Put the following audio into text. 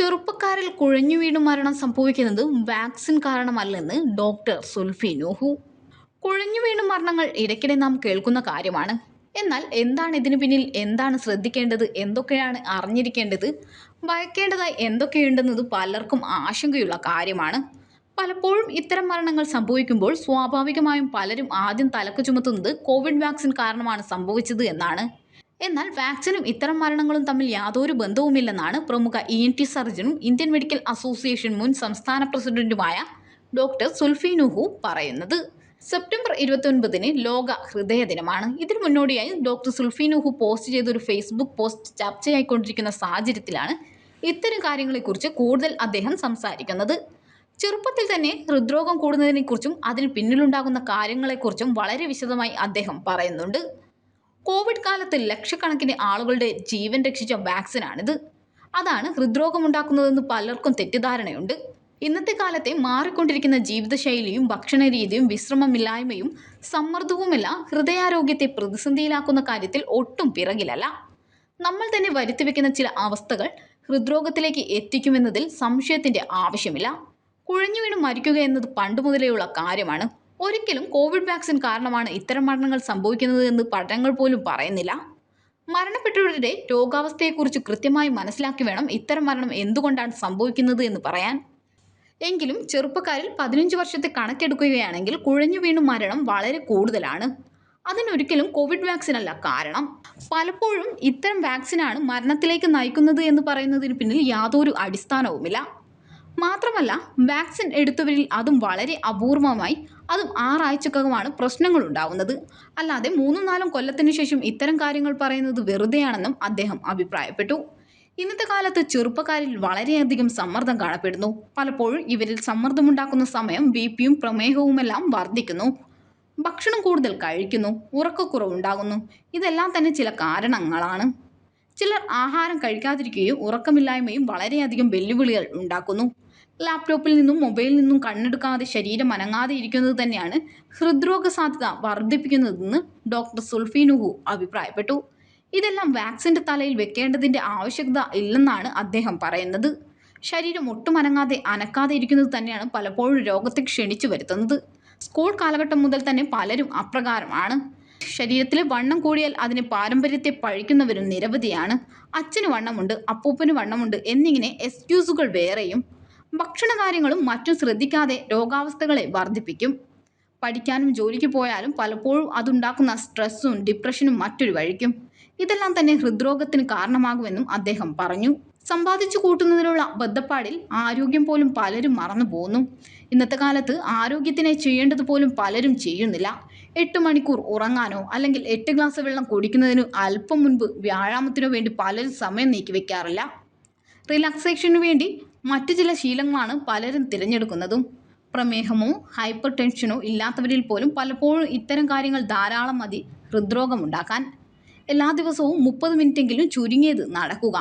ചെറുപ്പക്കാരിൽ കുഴഞ്ഞു വീണു മരണം സംഭവിക്കുന്നത് വാക്സിൻ കാരണമല്ലെന്ന് ഡോക്ടർ സുൽഫി നോഹു. കുഴഞ്ഞു വീണു മരണങ്ങൾ ഇടയ്ക്കിടെ നാം കേൾക്കുന്ന കാര്യമാണ്. എന്നാൽ എന്താണ് ഇതിനു പിന്നിൽ? എന്താണ് ശ്രദ്ധിക്കേണ്ടത്? എന്തൊക്കെയാണ് അറിഞ്ഞിരിക്കേണ്ടത്? ഭയക്കേണ്ടതായി എന്തൊക്കെയുണ്ടെന്നത് പലർക്കും ആശങ്കയുള്ള കാര്യമാണ്. പലപ്പോഴും ഇത്തരം മരണങ്ങൾ സംഭവിക്കുമ്പോൾ സ്വാഭാവികമായും പലരും ആദ്യം തലക്ക് ചുമത്തുന്നത് കോവിഡ് വാക്സിൻ കാരണമാണ് സംഭവിച്ചത് എന്നാണ്. എന്നാൽ വാക്സിനും ഇത്തരം മരണങ്ങളും തമ്മിൽ യാതൊരു ബന്ധവുമില്ലെന്നാണ് പ്രമുഖ ഇ എൻ ടി സർജനും ഇന്ത്യൻ മെഡിക്കൽ അസോസിയേഷൻ മുൻ സംസ്ഥാന പ്രസിഡന്റുമായ ഡോക്ടർ സുൽഫി നുഹു പറയുന്നത്. സെപ്റ്റംബർ ഇരുപത്തൊൻപതിന് ലോക ഹൃദയ ദിനമാണ്. ഇതിനു മുന്നോടിയായി ഡോക്ടർ സുൽഫി നുഹു പോസ്റ്റ് ചെയ്ത ഒരു ഫേസ്ബുക്ക് പോസ്റ്റ് ചർച്ചയായിക്കൊണ്ടിരിക്കുന്ന സാഹചര്യത്തിലാണ് ഇത്തരം കാര്യങ്ങളെക്കുറിച്ച് കൂടുതൽ അദ്ദേഹം സംസാരിക്കുന്നത്. ചെറുപ്പത്തിൽ തന്നെ ഹൃദ്രോഗം കൂടുന്നതിനെക്കുറിച്ചും അതിന് പിന്നിലുണ്ടാകുന്ന കാര്യങ്ങളെക്കുറിച്ചും വളരെ വിശദമായി അദ്ദേഹം പറയുന്നുണ്ട്. കോവിഡ് കാലത്ത് ലക്ഷക്കണക്കിന് ആളുകളുടെ ജീവൻ രക്ഷിച്ച വാക്സിനാണിത്. അതാണ് ഹൃദ്രോഗമുണ്ടാക്കുന്നതെന്ന് പലർക്കും തെറ്റിദ്ധാരണയുണ്ട്. ഇന്നത്തെ കാലത്തെ മാറിക്കൊണ്ടിരിക്കുന്ന ജീവിതശൈലിയും ഭക്ഷണരീതിയും വിശ്രമമില്ലായ്മയും സമ്മർദ്ദവുമെല്ലാം ഹൃദയാരോഗ്യത്തെ പ്രതിസന്ധിയിലാക്കുന്ന കാര്യത്തിൽ ഒട്ടും പിറകിലല്ല. നമ്മൾ തന്നെ വരുത്തിവെക്കുന്ന ചില അവസ്ഥകൾ ഹൃദ്രോഗത്തിലേക്ക് എത്തിക്കുമെന്നതിൽ സംശയത്തിന്റെ ആവശ്യമില്ല. കുഴഞ്ഞു വീണ് മരിക്കുക എന്നത് പണ്ടുമുതലേയുള്ള കാര്യമാണ്. ഒരിക്കലും കോവിഡ് വാക്സിൻ കാരണമാണ് ഇത്തരം മരണങ്ങൾ സംഭവിക്കുന്നത് എന്ന് പഠനങ്ങൾ പോലും പറയുന്നില്ല. മരണപ്പെട്ടവരുടെ രോഗാവസ്ഥയെക്കുറിച്ച് കൃത്യമായി മനസ്സിലാക്കി വേണം ഇത്തരം മരണം എന്തുകൊണ്ടാണ് സംഭവിക്കുന്നത് എന്ന് പറയാൻ. എങ്കിലും ചെറുപ്പക്കാരിൽ പതിനഞ്ച് വർഷത്തെ കണക്കെടുക്കുകയാണെങ്കിൽ കുഴഞ്ഞു വീണു മരണം വളരെ കൂടുതലാണ്. അതിനൊരിക്കലും കോവിഡ് വാക്സിൻ അല്ല കാരണം. പലപ്പോഴും ഇത്തരം വാക്സിനാണ് മരണത്തിലേക്ക് നയിക്കുന്നത് എന്ന് പറയുന്നതിന് പിന്നിൽ യാതൊരു അടിസ്ഥാനവുമില്ല. മാത്രമല്ല വാക്സിൻ എടുത്തവരിൽ അതും വളരെ അപൂർവമായി അതും ആറാഴ്ചക്കകമാണ് പ്രശ്നങ്ങൾ ഉണ്ടാവുന്നത് അല്ലാതെ മൂന്നും നാലും കൊല്ലത്തിന് ശേഷം ഇത്തരം കാര്യങ്ങൾ പറയുന്നത് വെറുതെയാണെന്നും അദ്ദേഹം അഭിപ്രായപ്പെട്ടു. ഇന്നത്തെ കാലത്ത് ചെറുപ്പക്കാരിൽ വളരെയധികം സമ്മർദ്ദം കാണപ്പെടുന്നു. പലപ്പോഴും ഇവരിൽ സമ്മർദ്ദമുണ്ടാക്കുന്ന സമയം ബി പിയും പ്രമേഹവുമെല്ലാം വർദ്ധിക്കുന്നു. ഭക്ഷണം കൂടുതൽ കഴിക്കുന്നു ഉറക്കക്കുറവുണ്ടാകുന്നു. ഇതെല്ലാം തന്നെ ചില കാരണങ്ങളാണ്. ചിലർ ആഹാരം കഴിക്കാതിരിക്കുകയും ഉറക്കമില്ലായ്മയും വളരെയധികം വെല്ലുവിളികൾ ഉണ്ടാക്കുന്നു. ലാപ്ടോപ്പിൽ നിന്നും മൊബൈലിൽ നിന്നും കണ്ണെടുക്കാതെ ശരീരം അനങ്ങാതെ ഇരിക്കുന്നത് തന്നെയാണ് ഹൃദ്രോഗ സാധ്യത വർദ്ധിപ്പിക്കുന്നതെന്ന് ഡോക്ടർ സുൽഫീനുഹു അഭിപ്രായപ്പെട്ടു. ഇതെല്ലാം വാക്സിന്റെ തലയിൽ വെക്കേണ്ടതിന്റെ ആവശ്യകത ഇല്ലെന്നാണ് അദ്ദേഹം പറയുന്നത്. ശരീരം ഒട്ടും അനങ്ങാതെ അനക്കാതെ ഇരിക്കുന്നത് തന്നെയാണ് പലപ്പോഴും രോഗത്തെ ക്ഷണിച്ചു വരുത്തുന്നത്. സ്കൂൾ കാലഘട്ടം മുതൽ തന്നെ പലരും അപ്രകാരമാണ്. ശരീരത്തിലെ വണ്ണം കൂടിയാൽ അതിന് പാരമ്പര്യത്തെ പഴിക്കുന്നവരും നിരവധിയാണ്. അച്ഛന് വണ്ണമുണ്ട് അപ്പൂപ്പന് വണ്ണമുണ്ട് എന്നിങ്ങനെ എക്സ്ക്യൂസുകൾ വേറെയും ഭക്ഷണ കാര്യങ്ങളും മറ്റും ശ്രദ്ധിക്കാതെ രോഗാവസ്ഥകളെ വർദ്ധിപ്പിക്കും. പഠിക്കാനും ജോലിക്ക് പോയാലും പലപ്പോഴും അതുണ്ടാക്കുന്ന സ്ട്രെസ്സും ഡിപ്രഷനും മറ്റൊരു വഴിക്കും. ഇതെല്ലാം തന്നെ ഹൃദ്രോഗത്തിന് കാരണമാകുമെന്നും അദ്ദേഹം പറഞ്ഞു. സമ്പാദിച്ചു കൂട്ടുന്നതിനുള്ള ബദ്ധപ്പാടിൽ ആരോഗ്യം പോലും പലരും മറന്നു പോകുന്നു ഇന്നത്തെ കാലത്ത് ആരോഗ്യത്തിനെ ചെയ്യേണ്ടത് പോലും പലരും ചെയ്യുന്നില്ല. എട്ട് മണിക്കൂർ ഉറങ്ങാനോ അല്ലെങ്കിൽ എട്ട് ഗ്ലാസ് വെള്ളം കുടിക്കുന്നതിനോ അല്പം മുൻപ് വ്യായാമത്തിനോ വേണ്ടി പലരും സമയം നീക്കി വെക്കാറില്ല. റിലാക്സേഷനു വേണ്ടി മറ്റു ചില ശീലങ്ങളാണ് പലരും തിരഞ്ഞെടുക്കുന്നതും. പ്രമേഹമോ ഹൈപ്പർ ടെൻഷനോ ഇല്ലാത്തവരിൽ പോലും പലപ്പോഴും ഇത്തരം കാര്യങ്ങൾ ധാരാളം മതി ഹൃദ്രോഗമുണ്ടാക്കാൻ എല്ലാ ദിവസവും മുപ്പത് മിനിറ്റെങ്കിലും ചുരുങ്ങിയത് നടക്കുക.